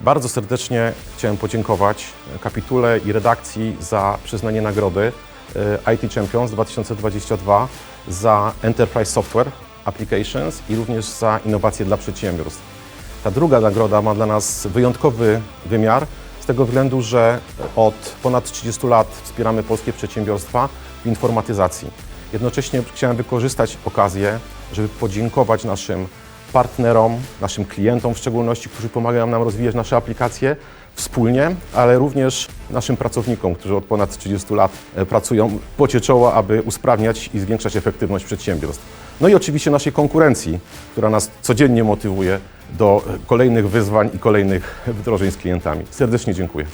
Bardzo serdecznie chciałem podziękować kapitule i redakcji za przyznanie nagrody e, IT Champions 2022 za Enterprise Software Applications i również za innowacje dla przedsiębiorstw. Ta druga nagroda ma dla nas wyjątkowy wymiar z tego względu, że od ponad 30 lat wspieramy polskie przedsiębiorstwa w informatyzacji. Jednocześnie chciałem wykorzystać okazję, żeby podziękować naszym partnerom, naszym klientom w szczególności, którzy pomagają nam rozwijać nasze aplikacje wspólnie, ale również naszym pracownikom, którzy od ponad 30 lat e, pracują pocie czoła, aby usprawniać i zwiększać efektywność przedsiębiorstw. No i oczywiście naszej konkurencji, która nas codziennie motywuje do e, kolejnych wyzwań i kolejnych wdrożeń z klientami. Serdecznie dziękuję.